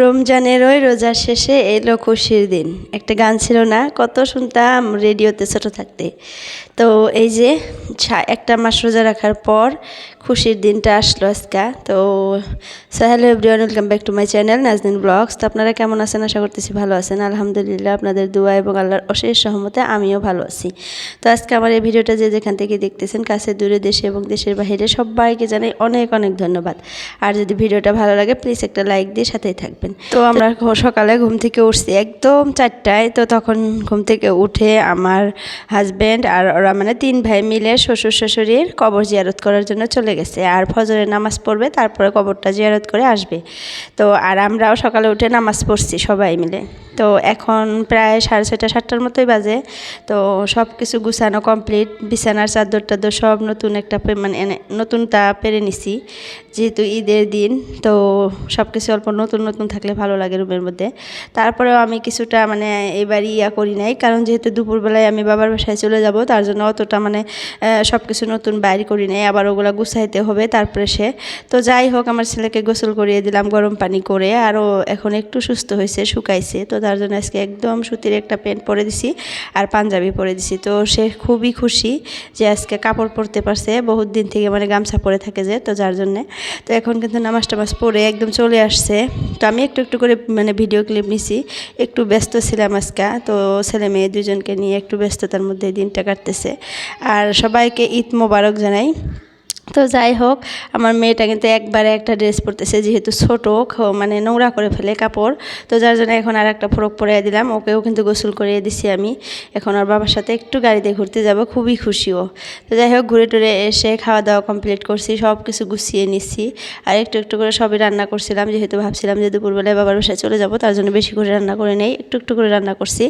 রমজানের ওই রোজার শেষে এলো খুশির দিন। একটা গান ছিল না, কত শুনতাম রেডিওতে ছোট থাকতে। তো এই যে একটা মাস রোজা রাখার পর খুশির দিনটা আসলো আজকা। তো so hello everyone, welcome back to my channel Najdin blogs. তো আপনারা কেমন আছেন? আশা করতেছি ভালো আছেন। আলহামদুলিল্লাহ, আপনাদের দোয়া এবং আল্লাহর অশেষ সহমতে আমিও ভালো আছি। তো আজকে আমার এই ভিডিওটা যে যেখান থেকে দেখতেছেন, কাছে, দূরে, দেশে এবং দেশের বাইরে সবাইকে জানাই অনেক অনেক ধন্যবাদ। আর যদি ভিডিওটা ভালো লাগে প্লিজ একটা লাইক দিয়ে সাথেই থাকবেন। তো আমরা সকালে ঘুম থেকে উঠছি একদম চারটায়। তো তখন ঘুম থেকে উঠে আমার হাজব্যান্ড আর ওরা মানে তিন ভাই মিলে শ্বশুর শাশুড়ির কবর জিয়ারত করার জন্য চলে গেছে। আর ফজরের নামাজ পড়বে তারপরে কবরটা জিয়ারত করে আসবে। তো আর আমরাও সকালে উঠে নামাজ পড়ছি সবাই মিলে। তো এখন প্রায় সাড়ে ছয়টা সাতটার মতোই বাজে। তো সব কিছু গুছানো কমপ্লিট বিছানার চাদর টাদর সব নতুন একটা মানে এনে- নতুনটা পেরে নিছি। যেহেতু ঈদের দিন তো সব কিছু অল্প নতুন নতুন থাকলে ভালো লাগে রুমের মধ্যে। তারপরেও আমি কিছুটা মানে এবার ইয়া করি নাই, কারণ যেহেতু দুপুরবেলায় আমি বাবার বাসায় চলে যাব, তার জন্য অতটা মানে সব কিছু নতুন বাইর করি নাই, আবার ওগুলো গুছাইতে হবে তারপরে সে। তো যাই হোক, আমার ছেলেকে গোসল করিয়ে দিলাম গরম পানি করে আরও এখন একটু সুস্থ হয়েছে, শুকাইছে। তো তার জন্য আজকে একদম সুতির একটা প্যান্ট পরে দিছি, আর পাঞ্জাবি পরে দিছি। তো সে খুবই খুশি যে আজকে কাপড় পরতে পারছে, বহুত দিন থেকে মানে গামছা পরে থাকে যে, তো যার জন্যে। তো এখন কিন্তু নামাজ টামাজ পরে একদম চলে আসছে। তো আমি একটু একটু করে মানে ভিডিও ক্লিপ নিছি। একটু ব্যস্ত ছিলাম আজকে, তো ছেলে মেয়ে দুজনকে নিয়ে একটু ব্যস্ততার মধ্যে দিনটা কাটতেছে। আর সবাইকে ঈদ মোবারক জানাই। তো যাই হোক, আমার মেয়েটা কিন্তু একবারে একটা ড্রেস পরতেছে, যেহেতু ছোটো মানে নোংরা করে ফেলে কাপড়। তো যার জন্য এখন আর একটা ফ্রক পরে দিলাম, ওকেও কিন্তু গোসল করিয়ে দিছি আমি। এখন ওর বাবার সাথে একটু গাড়িতে ঘুরতে যাব, খুবই খুশিও। তো যাই হোক, ঘুরে টুরে এসে খাওয়া দাওয়া কমপ্লিট করছি সব কিছু গুছিয়ে নিচ্ছি আর একটু একটু করে সবই রান্না করছিলাম, যেহেতু ভাবছিলাম যে দুপুরবেলায় বাবার বাসায় চলে যাব, তার জন্য বেশি করে রান্না করে নেই, একটু একটু করে রান্না করছি।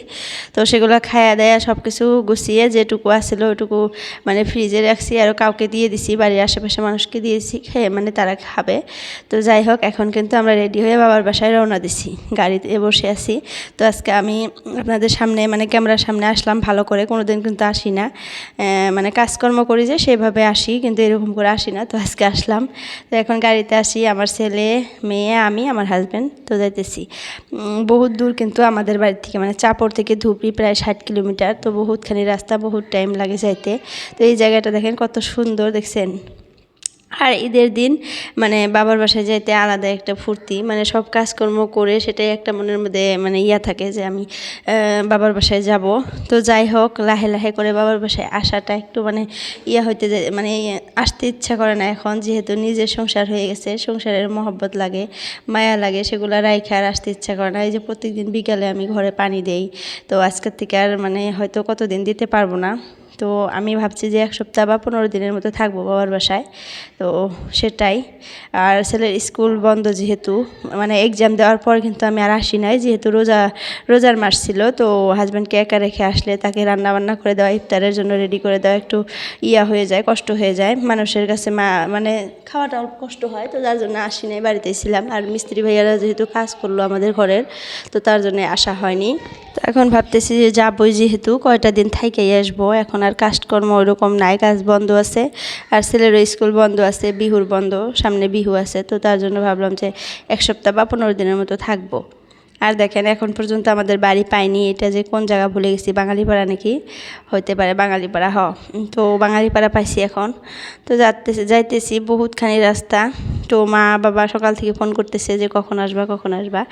তো সেগুলো খায়া দেয়া সব কিছু গুছিয়ে যেটুকু আসছিল ওটুকু মানে ফ্রিজে রাখছি, আর কাউকে দিয়ে দিছি, বাড়ির আশেপাশে মানুষকে দিয়েছি, খেয়ে মানে তারা খাবে। তো যাই হোক এখন কিন্তু আমরা রেডি হয়ে বাবার বাসায় রওনা দিছি। গাড়িতে বসে আছি। তো আজকে আমি আপনাদের সামনে মানে ক্যামেরার সামনে আসলাম, ভালো করে। কোনো দিন কিন্তু আসি না। মানে কাজকর্ম করি যে সেভাবে আসি, কিন্তু এরকম করে আসি না। তো আজকে আসলাম। তো এখন গাড়িতে আসি, আমার ছেলে, মেয়ে, আমি, আমার হাজব্যান্ড তো যাইতেছি। বহুত দূর কিন্তু আমাদের বাড়ি থেকে মানে চাপড় থেকে ধুপড়ি প্রায় ষাট কিলোমিটার। তো বহুতখানি রাস্তা, বহুত টাইম লাগে যাইতে। তো এই জায়গাটা দেখেন কত সুন্দর, দেখছেন? আর ঈদের দিন মানে বাবার বাসায় যাইতে আলাদা একটা ফুর্তি মানে সব কাজকর্ম করে সেটাই একটা মনের মধ্যে মানে ইয়া থাকে যে আমি বাবার বাসায় যাব। তো যাই হোক, লাহে লাহে করে বাবার বাসায় আসাটা একটু মানে ইয়া হইতে মানে আসতে ইচ্ছা করে না এখন, যেহেতু নিজের সংসার হয়ে গেছে, সংসারের মহব্বত লাগে, মায়া লাগে, সেগুলো রাইখে আর আসতে ইচ্ছা করে না। এই যে প্রত্যেকদিন বিকালে আমি ঘরে পানি দেই, তো আজকের থেকে আর মানে হয়তো কতদিন দিতে পারব না। তো আমি ভাবছি যে এক সপ্তাহ বা পনেরো দিনের মতো থাকব বাবার বাসায়। তো সেটাই। আর ছেলের স্কুল বন্ধ যেহেতু মানে এক্সাম দেওয়ার পর কিন্তু আমি আর আসি নাই, যেহেতু রোজা, রোজার মাস ছিল। তো হাজব্যান্ডকে একা রেখে আসলে তাকে রান্না বান্না করে দেওয়া, ইফতারের জন্য রেডি করে দেওয়া একটু ইয়া হয়ে যায়, কষ্ট হয়ে যায়। মানুষের কাছে মা মানে খাওয়াটা অল্প কষ্ট হয়, তো যার জন্য আসি নাই, বাড়িতেই ছিলাম। আর মিস্ত্রি ভাইয়ারা যেহেতু কাজ করল আমাদের ঘরের, তো তার জন্য আসা হয়নি। এখন ভাবতেছি যে যাবই যেহেতু, কয়টা দিন থাইকেই আসব। এখন আর কাজকর্ম ওইরকম নাই, কাজ বন্ধ আছে। আর ছেলেরও স্কুল বন্ধ আছে, বিহুর বন্ধ, সামনে বিহু আছে, তো তার জন্য ভাবলাম যে এক সপ্তাহ বা পনেরো দিনের মতো থাকব। আর দেখেন, এখন পর্যন্ত আমাদের বাড়ি পাইনি, এটা যে কোন জায়গা ভুলে গেছি, বাঙালিপাড়া নাকি? হইতে পারে বাঙালিপাড়া, হ। তো বাঙালিপাড়া পাইছি এখন। তো যাইতেছি যাইতেছি বহুতখানি রাস্তা। তো মা বাবা সকাল থেকে ফোন করতেছে যে কখন আসবা কখন আসবা।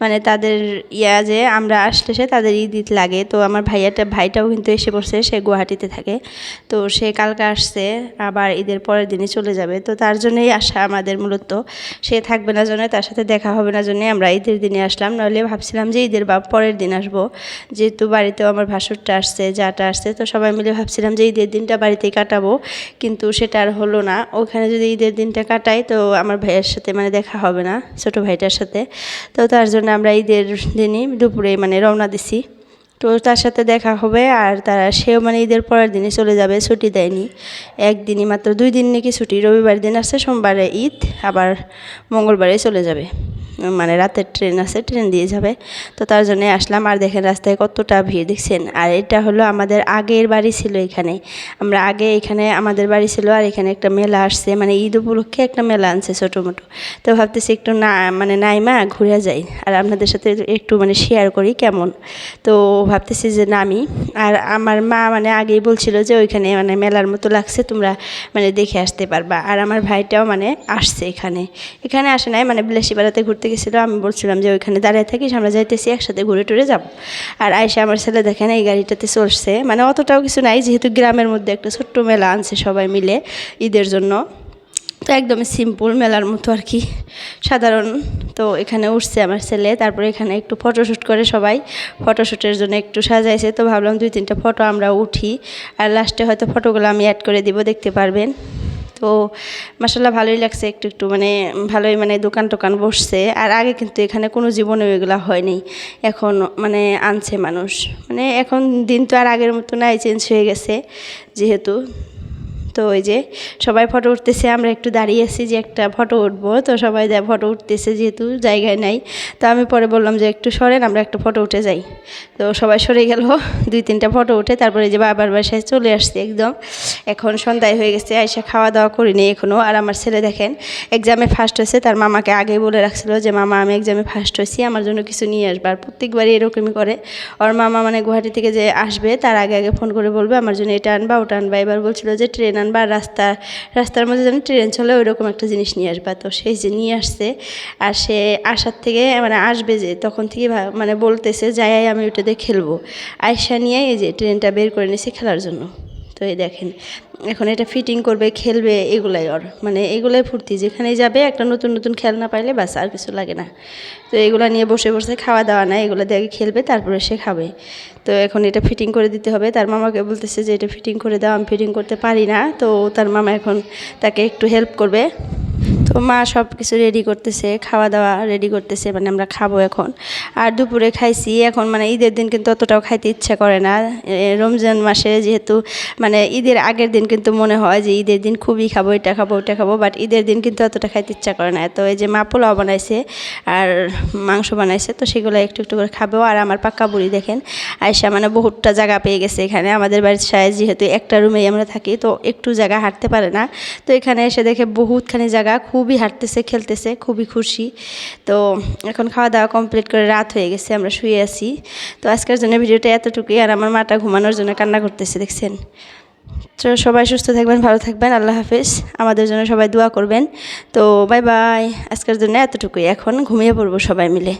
মানে তাদের ইয়া যে আমরা আসলে সে তাদের ঈদ লাগে। তো আমার ভাইয়াটা, ভাইটাও কিন্তু এসে পড়ছে, সে গুয়াহাটিতে থাকে। তো সে কালকে আসছে, আবার ঈদের পরের দিনে চলে যাবে। তো তার জন্যই আসা আমাদের মূলত। সে থাকবে না জন্য, তার সাথে দেখা হবে না জন্যই আমরা ঈদের দিনে আসলাম। নাহলে ভাবছিলাম যে ঈদের বা পরের দিন আসব। যেহেতু বাড়িতেও আমার ভাসুরটা আসছে, যাটা আসছে, তো সবাই মিলে ভাবছিলাম যে ঈদের দিনটা বাড়িতেই কাটাবো। কিন্তু সেটা আর হলো না। ওখানে যদি ঈদের দিনটা কাটাই, তো আমার ভাইয়ের সাথে মানে দেখা হবে না ছোট ভাইটার সাথে। তো তার জন্য আমরা ঈদের দিনই দুপুরে মানে রওনা দিছি। তো তার সাথে দেখা হবে আর তারা, সেও মানে ঈদের পরের দিনে চলে যাবে, ছুটি দেয়নি। একদিনই মাত্র, দুই দিন নাকি ছুটি। রবিবার দিন আসছে সোমবারে ঈদ, আবার মঙ্গলবারে চলে যাবে। মানে রাতের ট্রেন আছে ট্রেন দিয়ে যাবে। তো তার জন্য আসলাম। আর দেখেন রাস্তায় কতটা ভিড়, দেখছেন? আর এটা হলো আমাদের আগের বাড়ি ছিল এখানে। আমরা আগে এখানে আমাদের বাড়ি ছিল আর এখানে একটা মেলা আসছে। মানে ঈদ উপলক্ষে একটা মেলা আনছে ছোটো মোটো তো ভাবতেছি একটু না মানে নাইমা ঘুরে যাই। আর আপনাদের সাথে একটু মানে শেয়ার করি কেমন। তো ভাবতেছি যে নামি। আর আমার মা মানে আগেই বলছিল যে ওইখানে মানে মেলার মতো লাগছে, তোমরা মানে দেখে আসতে পারবা। আর আমার ভাইটাও মানে আসছে এখানে। এখানে আসে নাই মানে বেলাসিপাড়াতে ঘুরতে গেছিল আমি বলছিলাম যে ওইখানে দাঁড়িয়ে থাকিস, আমরা যাইতেছি, একসাথে ঘুরে টুরে যাব। আর আয়সা আমার ছেলে দেখেন, এই গাড়িটাতে চলছে মানে অতটাও কিছু নাই, যেহেতু গ্রামের মধ্যে একটা ছোট্ট মেলা আনছে সবাই মিলে ঈদের জন্য। তো একদমই সিম্পল মেলার মতো আর কি, সাধারণ। তো এখানে উঠছে আমার ছেলে, তারপরে এখানে একটু ফটোশ্যুট করে সবাই। ফটোশ্যুটের জন্য একটু সাজাইছে, তো ভাবলাম দুই তিনটা ফটো আমরা উঠি। আর লাস্টে হয়তো ফটোগুলো আমি অ্যাড করে দিব, দেখতে পারবেন। তো মাসাল্লাহ ভালোই লাগছে একটু একটু মানে ভালোই মানে দোকান টোকান বসছে। আর আগে কিন্তু এখানে কোনো জীবনে এগুলো হয়নি। এখন মানে আনছে মানুষ। মানে এখন দিন তো আর আগের মতো নাই চেঞ্জ হয়ে গেছে যেহেতু। তো ওই যে সবাই ফটো উঠতেছে, আমরা একটু দাঁড়িয়ে আছি যে একটা ফটো উঠবো। তো সবাই ফটো উঠতেছে যেহেতু জায়গায় নাই। তো আমি পরে বললাম যে একটু সরেন, আমরা একটা ফটো উঠে যাই। তো সবাই সরে গেল, দুই তিনটা ফটো উঠে, তারপরে যে বাবার বাসায় চলে আসছে একদম। এখন সন্ধ্যায় হয়ে গেছে, আইসা খাওয়া দাওয়া করিনি এখনও আর আমার ছেলে দেখেন এক্সামে ফার্স্ট হয়েছে, তার মামাকে আগেই বলে রাখছিল যে, মামা, আমি এক্সামে ফার্স্ট হয়েছি, আমার জন্য কিছু নিয়ে আসবে। আর প্রত্যেকবারই এরকমই করে। ওর মামা মানে গুয়াহাটি থেকে যে আসবে, তার আগে আগে ফোন করে বলবে, আমার জন্য এটা আনবা, ওটা আনবা। এবার বলছিল যে ট্রেন আনবা। আর রাস্তা, রাস্তার মধ্যে যেন ট্রেন চলে, ওইরকম একটা জিনিস নিয়ে আসবা। তো সেই যে নিয়ে আসছে, আর সে আসার থেকে মানে আসবে যে, তখন থেকে মানে বলতেছে, যাই আমি ওটাতে খেলব। আয়সা নিয়ে এই যে ট্রেনটা বের করে নিয়েছে খেলার জন্য। তো এই দেখেন, এখন এটা ফিটিং করবে, খেলবে, এগুলাই ওর। মানে এগুলাই ফুর্তি, যেখানেই যাবে একটা নতুন নতুন খেলনা পাইলে বাস আর কিছু লাগে না। তো এগুলো নিয়ে বসে বসে খাওয়া দাওয়া না এগুলো দেখে খেলবে, তারপরে সে খাবে। তো এখন এটা ফিটিং করে দিতে হবে। তার মামাকে বলতেছে যে, এটা ফিটিং করে দাও, আমি ফিটিং করতে পারি না। তো তার মামা এখন তাকে একটু হেল্প করবে। তো মা সব কিছু রেডি করতেছে খাওয়া দাওয়া রেডি করতেছে মানে আমরা খাব এখন। আর দুপুরে খাইছি, এখন মানে ঈদের দিন কিন্তু অতটাও খাইতে ইচ্ছা করে না। রমজান মাসে যেহেতু মানে ঈদের আগের দিন কিন্তু মনে হয় যে ঈদের দিন খুবই খাব, এটা খাব, ওটা খাব বাট ঈদের দিন কিন্তু অতটা খাইতে ইচ্ছা করে না। তো এই যে মা পোলাও বানাইছে আর মাংস বানাইছে, তো সেগুলো একটু একটু করে খাব। আর আমার পাক্কা বুড়ি দেখেন আয়সা মানে বহুতটা জায়গা পেয়ে গেছে এখানে। আমাদের বাড়ির সায় যেহেতু একটা রুমেই আমরা থাকি, তো একটু জায়গা হাঁটতে পারে না। তো এখানে এসে দেখে বহুতখানি জায়গা খুবই হাঁটতেছে, খেলতেছে, খুবই খুশি। তো এখন খাওয়া দাওয়া কমপ্লিট করে রাত হয়ে গেছে, আমরা শুয়ে আছি। তো আজকের জন্য ভিডিওটা এতটুকুই, আর আমার মাটা ঘুমানোর জন্য কান্না করতেছে, দেখছেন? তো সবাই সুস্থ থাকবেন, ভালো থাকবেন, আল্লাহ হাফিজ। আমাদের জন্য সবাই দোয়া করবেন। তো বাই বাই আজকের জন্য এতটুকুই। এখন ঘুমিয়ে পড়ব সবাই মিলে।